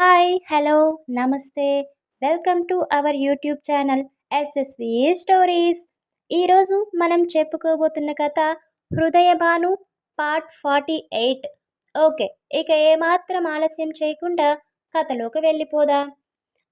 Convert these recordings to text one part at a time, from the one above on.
Hi hello నమస్తే. Welcome to our YouTube channel SSV stories ఈరోజు మనం చెప్పుకోబోతున్న కథ Hrudayabhanu part forty eight okay ఇక ఏమాత్రం ఆలస్యం చేయకుండా కథలోకి వెళ్ళిపోదా.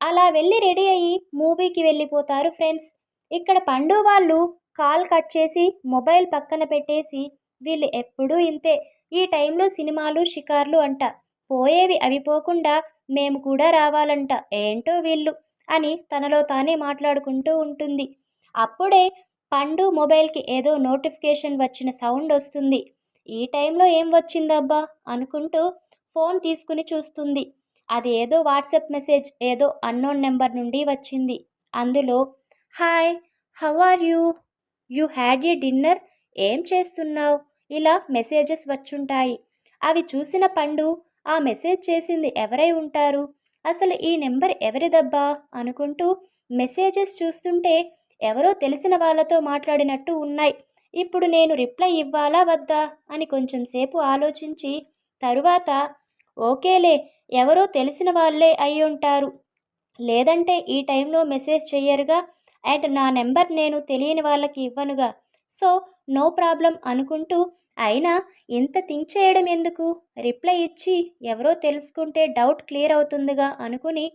అలా వెళ్ళి రెడీ అయ్యి మూవీకి వెళ్ళిపోతారు ఫ్రెండ్స్ ఇక్కడ పండు వాళ్ళు కాల్ కట్ చేసి మొబైల్ పక్కన పెట్టేసి వీళ్ళు ఎప్పుడూ ఇంతే. ఈ టైంలో సినిమాలు షికార్లు అంట. పోయేవి అవి పోకుండా మేము కూడా రావాలంట. ఏంటో వీళ్ళు? అని తనలో తానే మాట్లాడుకుంటూ ఉంటుంది. అప్పుడే పండు మొబైల్కి ఏదో నోటిఫికేషన్ వచ్చిన సౌండ్ వస్తుంది. ఈ టైంలో ఏం వచ్చిందబ్బా? అనుకుంటూ ఫోన్ తీసుకుని చూస్తుంది. అది ఏదో వాట్సాప్ మెసేజ్ ఏదో అన్నోన్ నెంబర్ నుండి వచ్చింది. అందులో hi how are you? You had a dinner? ఏం చేస్తున్నావు? ఇలా మెసేజెస్ వచ్చుంటాయి. అవి చూసిన పండు ఆ మెసేజ్ చేసింది ఎవరై ఉంటారు? అసలు ఈ నెంబర్ ఎవరిదబ్బా అనుకుంటూ మెసేజెస్ చూస్తుంటే ఎవరో తెలిసిన వాళ్ళతో మాట్లాడినట్టు ఉన్నాయి. ఇప్పుడు నేను రిప్లై ఇవ్వాలా వద్దా? అని కొంచెం సేపు ఆలోచించి తరువాత ఓకేలే ఎవరో తెలిసిన వాళ్ళే అయి ఉంటారు. లేదంటే ఈ టైంలో మెసేజ్ చెయ్యరుగా? అండ్ నా నెంబర్ నేను తెలియని వాళ్ళకి ఇవ్వనుగా? సో నో ప్రాబ్లం అనుకుంటూ అయినా ఇంత థింక్ చేయడం ఎందుకు? రిప్లై ఇచ్చి ఎవరో తెలుసుకుంటే డౌట్ క్లియర్ అవుతుందిగా అనుకుని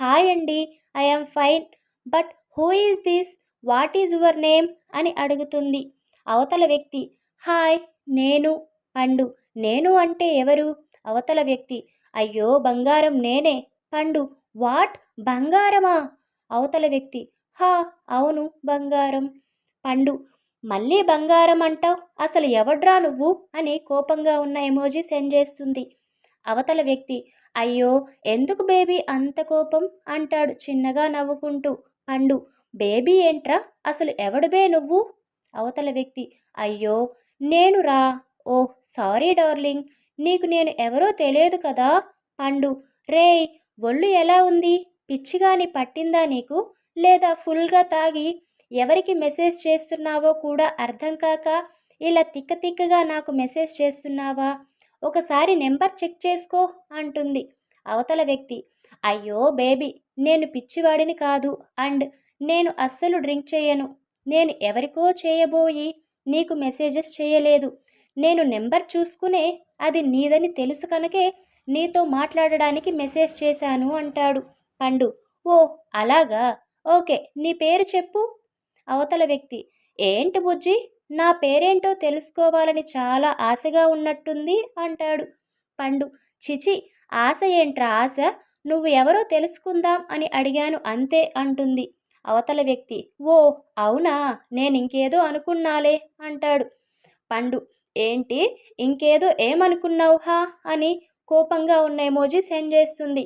హాయ్ అండి I am fine but who is this? What is your name? అని అడుగుతుంది. అవతల వ్యక్తి హాయ్ నేను పండు నేను అంటే ఎవరు? అవతల వ్యక్తి అయ్యో బంగారం నేనే పండు వాట్? బంగారమా? అవతల వ్యక్తి హా అవును బంగారం పండు మళ్ళీ బంగారం అంటావు? అసలు ఎవడ్రా నువ్వు? అని కోపంగా ఉన్న ఎమోజీ సెండ్ చేస్తుంది. అవతల వ్యక్తి అయ్యో ఎందుకు బేబీ అంత కోపం? అంటాడు చిన్నగా నవ్వుకుంటూ. పండు బేబీ ఏంట్రా? అసలు ఎవడుబే నువ్వు? అవతల వ్యక్తి అయ్యో నేను రా. Oh sorry darling. నీకు నేను ఎవరో తెలియదు కదా? పండు రేయ్ ఒళ్ళు ఎలా ఉంది? పిచ్చిగాని పట్టిందా నీకు? లేదా ఫుల్గా తాగి ఎవరికి మెసేజ్ చేస్తున్నావో కూడా అర్థం కాక ఇలా తిక్క తిక్కగా నాకు మెసేజ్ చేస్తున్నావా? ఒకసారి నెంబర్ చెక్ చేసుకో అంటుంది అవతల వ్యక్తి. అయ్యో బేబీ నేను పిచ్చివాడిని కాదు అండ్ నేను అస్సలు డ్రింక్ చేయను. నేను ఎవరికో చేయబోయి నీకు మెసేజెస్ చేయలేదు. నేను నెంబర్ చూసుకునే అది నీదని తెలుసు కనుకే నీతో మాట్లాడడానికి మెసేజ్ చేశాను అంటాడు. పండు ఓ అలాగా? ఓకే నీ పేరు చెప్పు. అవతల వ్యక్తి. ఏంటి బుజ్జి? నా పేరేంటో తెలుసుకోవాలని చాలా ఆశగా ఉన్నట్టుంది అంటాడు పండు. చిచి ఆశ ఏంట్రా ఆశ? నువ్వు ఎవరో తెలుసుకుందాం అని అడిగాను అంతే అంటుంది. అవతల వ్యక్తి. ఓ అవునా? నేను ఇంకేదో అనుకున్నాలే అంటాడు పండు. ఏంటి? ఇంకేదో ఏమనుకున్నావు హా అని కోపంగా ఉన్న ఎమోజీ సెండ్ చేస్తుంది.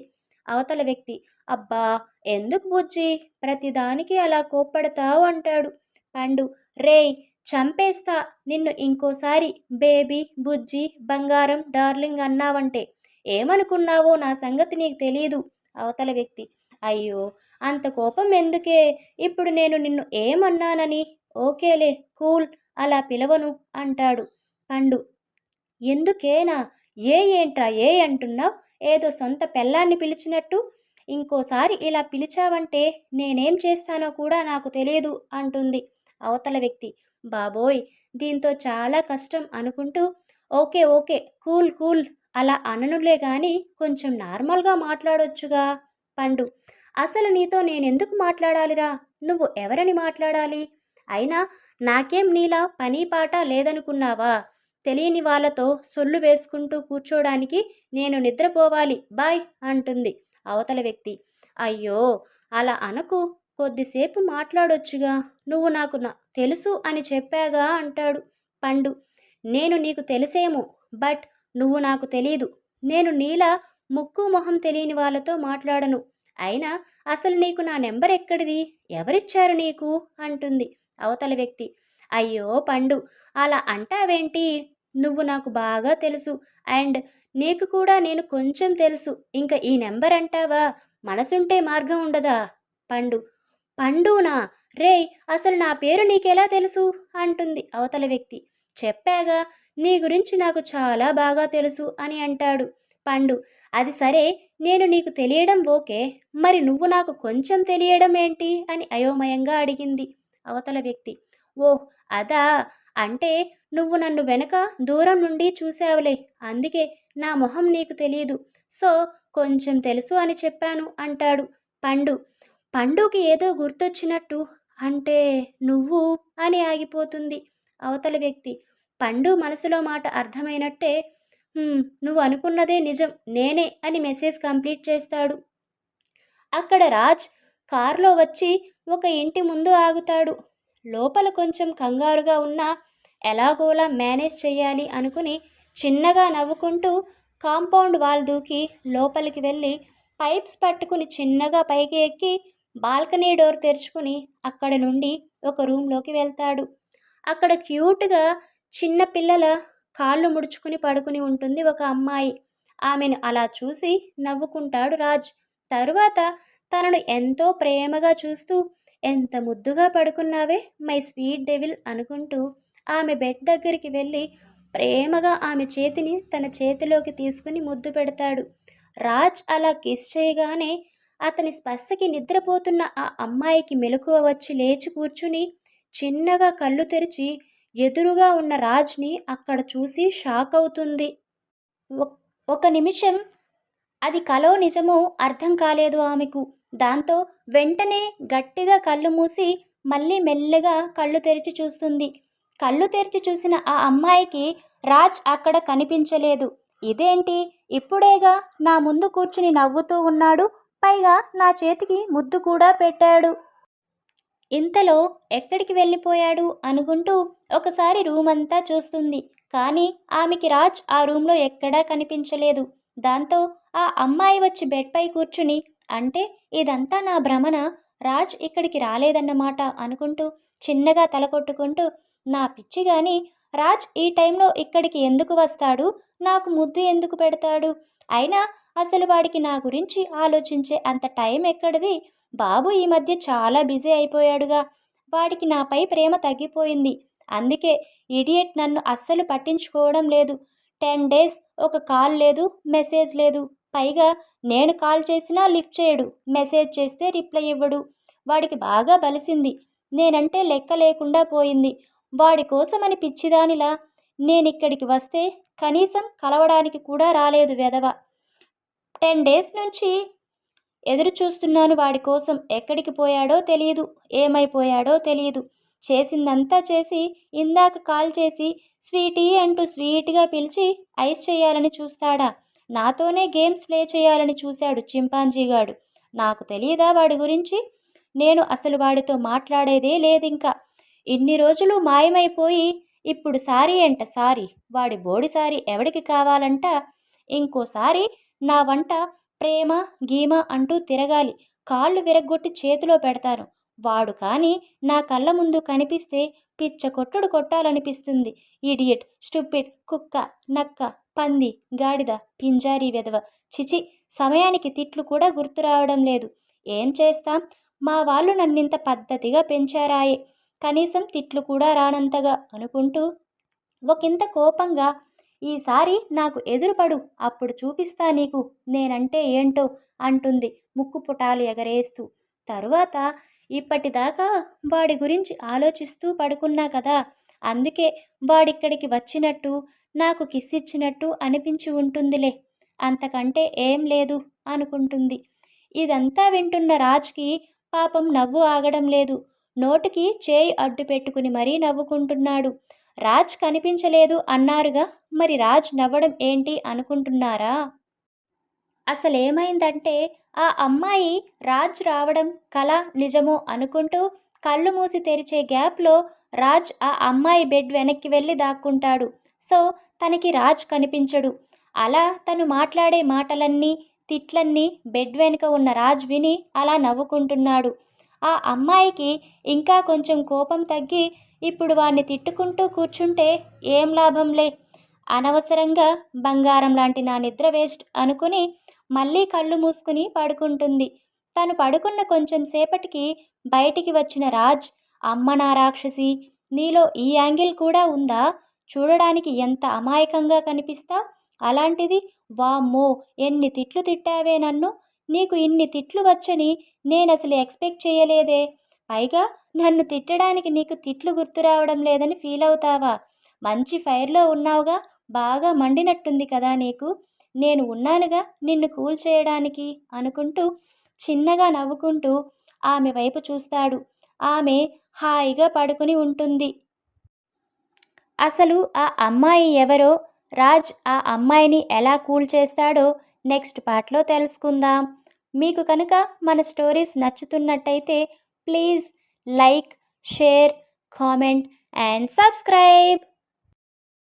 అవతల వ్యక్తి అబ్బా ఎందుకు బుజ్జి? ప్రతిదానికి అలా కోప్పడతావు అంటాడు. పండు రేయ్ చంపేస్తా నిన్ను ఇంకోసారి బేబీ బుజ్జి బంగారం డార్లింగ్ అన్నావంటే ఏమనుకున్నావో నా సంగతి నీకు తెలియదు అవతల వ్యక్తి. అయ్యో అంత కోపం ఎందుకే? ఇప్పుడు నేను నిన్ను ఏమన్నానని? ఓకేలే కూల్ అలా పిలవను అంటాడు. పండు ఎందుకేనా? ఏ ఏంట్రా ఏ అంటున్నావు? ఏదో సొంత పెళ్ళాన్ని పిలిచినట్టు ఇంకోసారి ఇలా పిలిచావంటే నేనేం చేస్తానో కూడా నాకు తెలియదు అంటుంది అవతల వ్యక్తి. బాబోయ్ దీంతో చాలా కష్టం అనుకుంటూ ఓకే ఓకే కూల్ కూల్ అలా అననులే కానీ కొంచెం నార్మల్గా మాట్లాడొచ్చుగా పండు. అసలు నీతో నేనెందుకు మాట్లాడాలిరా? నువ్వు ఎవరని మాట్లాడాలి? అయినా నాకేం నీలా పని పాట లేదనుకున్నావా? తెలియని వాళ్ళతో సొల్లు వేసుకుంటూ కూర్చోడానికి నేను నిద్రపోవాలి బాయ్ అంటుంది అవతల వ్యక్తి. అయ్యో అలా అనకు. కొద్దిసేపు మాట్లాడొచ్చుగా. నువ్వు నాకు తెలుసు అని చెప్పాగా అంటాడు పండు. నేను నీకు తెలిసేమో బట్ నువ్వు నాకు తెలీదు. నేను నీలా ముక్కు మొహం తెలియని వాళ్ళతో మాట్లాడను. అయినా అసలు నీకు నా నెంబర్ ఎక్కడిది? ఎవరిచ్చారు నీకు? అంటుంది అవతల వ్యక్తి. అయ్యో పండు అలా అంటావేంటి? నువ్వు నాకు బాగా తెలుసు. అండ్ నీకు కూడా నేను కొంచెం తెలుసు. ఇంకా ఈ నెంబర్ అంటావా? మనసుంటే మార్గం ఉండదా? పండు పండునా? రే అసలు నా పేరు నీకెలా తెలుసు? అంటుంది అవతల వ్యక్తి. చెప్పాగా నీ గురించి నాకు చాలా బాగా తెలుసు అని అంటాడు. పండు అది సరే నేను నీకు తెలియడం ఓకే. మరి నువ్వు నాకు కొంచెం తెలియడం ఏంటి? అని అయోమయంగా అడిగింది అవతల వ్యక్తి. ఓ అదా? అంటే నువ్వు నన్ను వెనక దూరం నుండి చూసావులే. అందుకే నా మొహం నీకు తెలియదు సో కొంచెం తెలుసు అని చెప్పాను అంటాడు పండు. పండుకి ఏదో గుర్తొచ్చినట్టు అంటే నువ్వు అని ఆగిపోతుంది అవతల వ్యక్తి. పండు మనసులో మాట అర్థమైనట్టే నువ్వు అనుకున్నదే నిజం నేనే అని మెసేజ్ కంప్లీట్ చేస్తాడు. అక్కడ రాజ్ కారులో వచ్చి ఒక ఇంటి ముందు ఆగుతాడు. లోపల కొంచెం కంగారుగా ఉన్నా ఎలాగోలా మేనేజ్ చేయాలి అనుకుని చిన్నగా నవ్వుకుంటూ కాంపౌండ్ వాల్ దూకి లోపలికి వెళ్ళి పైప్స్ పట్టుకుని చిన్నగా పైకి ఎక్కి బాల్కనీ డోర్ తెరుచుకుని అక్కడ నుండి ఒక రూమ్లోకి వెళ్తాడు. అక్కడ క్యూట్గా చిన్న పిల్లల కాళ్ళు ముడుచుకుని పడుకుని ఉంటుంది ఒక అమ్మాయి. ఆమెను అలా చూసి నవ్వుకుంటాడు రాజ్. తరువాత తనను ఎంతో ప్రేమగా చూస్తూ ఎంత ముద్దుగా పడుకున్నావే మై స్వీట్ డెవిల్ అనుకుంటూ ఆమె బెడ్ దగ్గరికి వెళ్ళి ప్రేమగా ఆమె చేతిని తన చేతిలోకి తీసుకుని ముద్దు పెడతాడు. రాజ్ అలా కిస్ చేయగానే అతని స్పర్శకి నిద్రపోతున్న ఆ అమ్మాయికి మెలకువ వచ్చి లేచి కూర్చుని చిన్నగా కళ్ళు తెరిచి ఎదురుగా ఉన్న రాజ్ని అక్కడ చూసి షాక్ అవుతుంది. ఒక నిమిషం. అది కలో నిజమో అర్థం కాలేదు ఆమెకు. దాంతో వెంటనే గట్టిగా కళ్ళు మూసి మళ్ళీ మెల్లగా కళ్ళు తెరిచి చూస్తుంది. కళ్ళు తెరిచి చూసిన ఆ అమ్మాయికి రాజ్ అక్కడ కనిపించలేదు. ఇదేంటి? ఇప్పుడేగా నా ముందు కూర్చుని నవ్వుతూ ఉన్నాడు. పైగా నా చేతికి ముద్దు కూడా పెట్టాడు. ఇంతలో ఎక్కడికి వెళ్ళిపోయాడు? అనుకుంటూ ఒకసారి రూమ్ అంతా చూస్తుంది. కానీ ఆమెకి రాజ్ ఆ రూమ్లో ఎక్కడా కనిపించలేదు. దాంతో ఆ అమ్మాయి వచ్చి బెడ్పై కూర్చుని అంటే ఇదంతా నా భ్రమణ రాజ్ ఇక్కడికి రాలేదన్నమాట అనుకుంటూ చిన్నగా తల కొట్టుకుంటూ నా పిచ్చి గాని రాజ్ ఈ టైంలో ఇక్కడికి ఎందుకు వస్తాడు? నాకు ముద్దు ఎందుకు పెడతాడు? అయినా అసలు వాడికి నా గురించి ఆలోచించే అంత టైం ఎక్కడిది? బాబు ఈ మధ్య చాలా బిజీ అయిపోయాడుగా. వాడికి నాపై ప్రేమ తగ్గిపోయింది. అందుకే ఇడియట్ నన్ను అస్సలు పట్టించుకోవడం లేదు. టెన్ డేస్ ఒక కాల్ లేదు మెసేజ్ లేదు. పైగా నేను కాల్ చేసినా లిఫ్ట్ చేయడు మెసేజ్ చేస్తే రిప్లై ఇవ్వడు. వాడికి బాగా బలిసింది. నేనంటే లెక్క లేకుండా పోయింది. వాడి కోసమని పిచ్చిదానిలా నేనిక్కడికి వస్తే కనీసం కలవడానికి కూడా రాలేదు వెధవ. టెన్ డేస్ నుంచి ఎదురు చూస్తున్నాను వాడి కోసం. ఎక్కడికి పోయాడో తెలియదు ఏమైపోయాడో తెలియదు చేసిందంతా చేసి ఇందాక కాల్ చేసి స్వీటీ అంటూ స్వీట్గా పిలిచి ఐస్ చేయాలని చూస్తాడా? నాతోనే గేమ్స్ ప్లే చేయాలని చూశాడు చింపాంజీగాడు నాకు తెలియదా వాడి గురించి? నేను అసలు వాడితో మాట్లాడేదే లేదింకా. ఇన్ని రోజులు మాయమైపోయి ఇప్పుడు సారీ అంట సారీ. వాడి బోడి సారీ ఎవడికి కావాలంట? ఇంకోసారి నా వంట ప్రేమ గీమ అంటూ తిరగాలి. కాళ్ళు విరగ్గొట్టి చేతిలో పెడతాను. వాడు కానీ నా కళ్ళ ముందు కనిపిస్తే పిచ్చ కొట్టుడు కొట్టాలనిపిస్తుంది. ఇడియట్ స్టూపిడ్ కుక్క నక్క పంది గాడిద పింజారీ వెధవ. చిచి సమయానికి తిట్లు కూడా గుర్తు రావడం లేదు. ఏం చేస్తాం? మా వాళ్ళు నన్నింత పద్ధతిగా పెంచారాయే. కనీసం తిట్లు కూడా రానంతగా అనుకుంటూ ఒకంత కోపంగా ఈసారి నాకు ఎదురుపడు అప్పుడు చూపిస్తా నీకు నేనంటే ఏంటో అంటుంది ముక్కు పుటాలు ఎగరేస్తూ. తరువాత ఇప్పటిదాకా వాడి గురించి ఆలోచిస్తూ పడుకున్నా కదా అందుకే వాడిక్కడికి వచ్చినట్టు నాకు కిస్ ఇచ్చినట్టు అనిపించి ఉంటుందిలే. అంతకంటే ఏం లేదు అనుకుంటుంది. ఇదంతా వింటున్న రాజ్కి పాపం నవ్వు ఆగడం లేదు. నోటికి చేయి అడ్డు పెట్టుకుని మరీ నవ్వుకుంటున్నాడు. రాజ్ కనిపించలేదు అన్నారుగా మరి రాజ్ నవ్వడం ఏంటి అనుకుంటున్నారా? అసలేమైందంటే ఆ అమ్మాయి రాజ్ రావడం కళ నిజమో అనుకుంటూ కళ్ళు మూసి తెరిచే గ్యాప్లో రాజ్ ఆ అమ్మాయి బెడ్ వెనక్కి వెళ్ళి దాక్కుంటాడు. సో తనకి రాజ్ కనిపించడు. అలా తను మాట్లాడే మాటలన్నీ తిట్లన్నీ బెడ్ వెనుక ఉన్న రాజ్ విని అలా నవ్వుకుంటున్నాడు. ఆ అమ్మాయికి ఇంకా కొంచెం కోపం తగ్గి ఇప్పుడు వాణ్ణి తిట్టుకుంటూ కూర్చుంటే ఏం లాభంలే? అనవసరంగా బంగారం లాంటి నా నిద్ర వేస్ట్ అనుకుని మళ్ళీ కళ్ళు మూసుకుని పడుకుంటుంది. తను పడుకున్న కొంచెం సేపటికి బయటికి వచ్చిన రాజ్ అమ్మ నా రాక్షసి నీలో ఈ యాంగిల్ కూడా ఉందా? చూడడానికి ఎంత అమాయకంగా కనిపిస్తా? అలాంటిది వామ్మో ఎన్ని తిట్లు తిట్టావే నన్ను? నీకు ఇన్ని తిట్లు వచ్చని నేను అసలు ఎక్స్పెక్ట్ చేయలేదే. పైగా నన్ను తిట్టడానికి నీకు తిట్లు గుర్తు రావడం లేదని ఫీల్ అవుతావా? మంచి ఫైర్లో ఉన్నావుగా బాగా మండినట్టుంది కదా నీకు. నేను ఉన్నానుగా నిన్ను కూల్ చేయడానికి అనుకుంటూ చిన్నగా నవ్వుకుంటూ ఆమె వైపు చూస్తాడు. ఆమె హాయిగా పడుకుని ఉంటుంది. అసలు ఆ అమ్మాయి ఎవరో రాజ్ ఆ అమ్మాయిని ఎలా కూల్ చేస్తాడో నెక్స్ట్ పార్ట్లో తెలుసుకుందాం. మీకు కనుక మన stories నచ్చుతున్నట్టయితే please like share comment and subscribe.